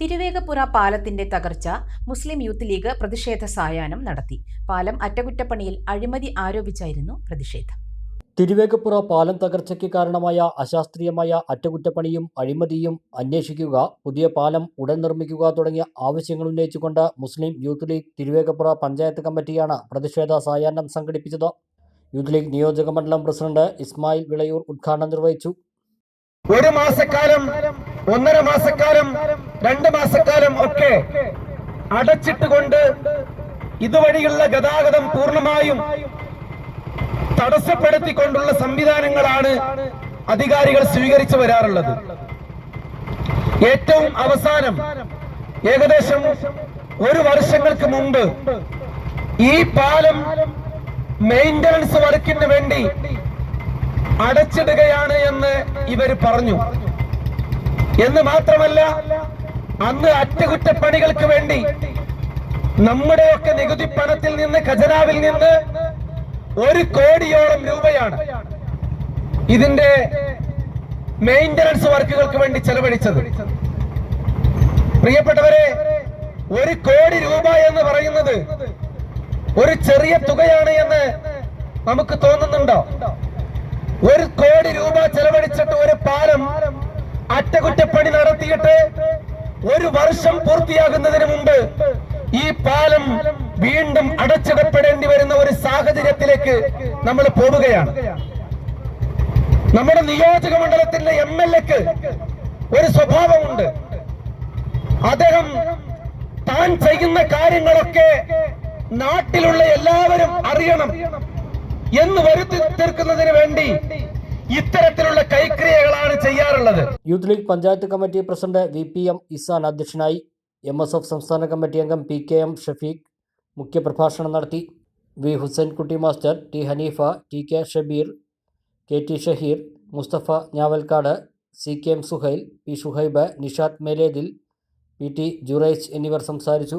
തിരുവേഗപ്പുറ പാലത്തിന്റെ തകർച്ച മുസ്ലിം യൂത്ത് ലീഗ് പ്രതിഷേധ സായാഹ്നം നടത്തി. പാലം അറ്റകുറ്റപ്പണിയിൽ അഴിമതി ആരോപിച്ചായിരുന്നു പ്രതിഷേധം. തിരുവേഗപ്പുറ പാലം തകർച്ചയ്ക്ക് കാരണമായ അശാസ്ത്രീയമായ അറ്റകുറ്റപ്പണിയും അഴിമതിയും അന്വേഷിക്കുക പുതിയ പാലം ഉടൻ നിർമ്മിക്കുക തുടങ്ങിയ ആവശ്യങ്ങൾ ഉന്നയിച്ചുകൊണ്ട് മുസ്ലിം യൂത്ത് ലീഗ് തിരുവേഗപ്പുറ പഞ്ചായത്ത് കമ്മിറ്റിയാണ് പ്രതിഷേധ സായാഹ്നം സംഘടിപ്പിച്ചത്. യൂത്ത് ലീഗ് നിയോജക മണ്ഡലം പ്രസിഡന്റ് ഇസ്മായിൽ വിളയൂർ ഉദ്ഘാടനം നിർവഹിച്ചു. ഒരു മാസക്കാലം ഒന്നര മാസക്കാലം രണ്ട് മാസക്കാലം ഒക്കെ അടച്ചിട്ടുകൊണ്ട് ഇതുവഴിയുള്ള ഗതാഗതം പൂർണമായും തടസ്സപ്പെടുത്തിക്കൊണ്ടുള്ള സംവിധാനങ്ങളാണ് അധികാരികൾ സ്വീകരിച്ചു വരാറുള്ളത്. ഏറ്റവും അവസാനം ഏകദേശം ഒരു വർഷങ്ങൾക്ക് മുമ്പ് ഈ പാലം മെയിന്റനൻസ് വർക്കിന് വേണ്ടി അടച്ചിടുകയാണ് എന്ന് ഇവർ പറഞ്ഞു. എന്ന് മാത്രമല്ല അന്ന് അറ്റകുറ്റപ്പണികൾക്ക് വേണ്ടി നമ്മുടെയൊക്കെ നികുതി പണത്തിൽ നിന്ന് ഖജനാവിൽ നിന്ന് ഒരു കോടിയോളം രൂപയാണ് ഇതിന്റെ മെയിന്റനൻസ് വർക്കുകൾക്ക് വേണ്ടി ചെലവഴിച്ചത്. പ്രിയപ്പെട്ടവരെ ഒരു കോടി രൂപ എന്ന് പറയുന്നത് ഒരു ചെറിയ തുകയാണ് എന്ന് നമുക്ക് തോന്നുന്നുണ്ടോ? ഒരു കോടി രൂപ ചെലവഴിച്ചിട്ട് ഒരു പാലം അറ്റകുറ്റപ്പണി നടത്തിയിട്ട് ഒരു വർഷം പൂർത്തിയാകുന്നതിന് മുമ്പ് ഈ പാലം വീണ്ടും അടച്ചിടപ്പെടേണ്ടി വരുന്ന ഒരു സാഹചര്യത്തിലേക്ക് നമ്മൾ പോവുകയാണ്. നമ്മുടെ നിയോജക മണ്ഡലത്തിന്റെ എം എൽ എക്ക് ഒരു സ്വഭാവമുണ്ട്. അദ്ദേഹം താൻ ചെയ്യുന്ന കാര്യങ്ങളൊക്കെ നാട്ടിലുള്ള എല്ലാവരും അറിയണം എന്ന് വരുത്തി തീർക്കുന്നതിന് വേണ്ടി ഇത്തരത്തിലുള്ള കൈക്രിയകളാണ് ചെയ്യാറുള്ളത്. Youth League panchayat committee president V P M Isan അധ്യക്ഷനായി എം എസ് എഫ് സംസ്ഥാന കമ്മിറ്റി അംഗം പി കെ എം ഷഫീഖ് മുഖ്യപ്രഭാഷണം നടത്തി. V Hussainkutty master T Haneefa T K Shabeer K T Shaheer Musthafa Njavalkkad C K M Suhail P Shuhaib Nishad Melethil P T Juraise എന്നിവർ സംസാരിച്ചു.